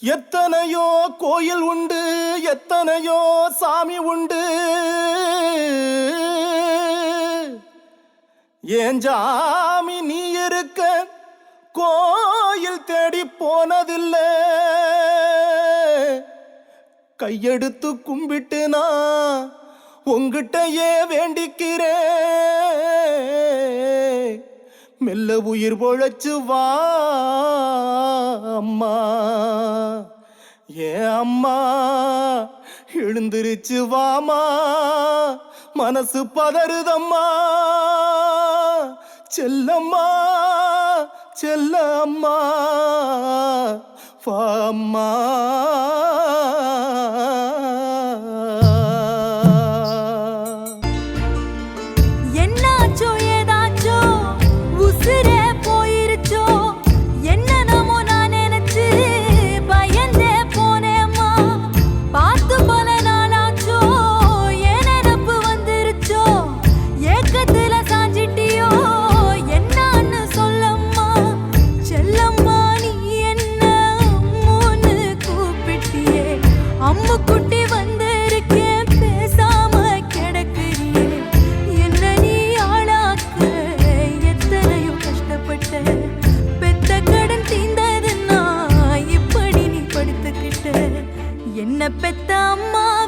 எத்தனையோ கோயில் உண்டு எத்தனையோ சாமி உண்டு. ஏன் ஜாமி நீ இருக்க கோயில் தேடி போனதில்லை. கையெடுத்து கும்பிட்டு நான் உங்கிட்டயே வேண்டிக்கிறேன். மெல்ல உயிர் பொழைச்சு வா அம்மா. ஏ அம்மா எழுந்திருச்சு வாமா மனசு பதறுதம்மா. செல்லம்மா செல்ல அம்மா வா என்ன பெத்த அம்மா?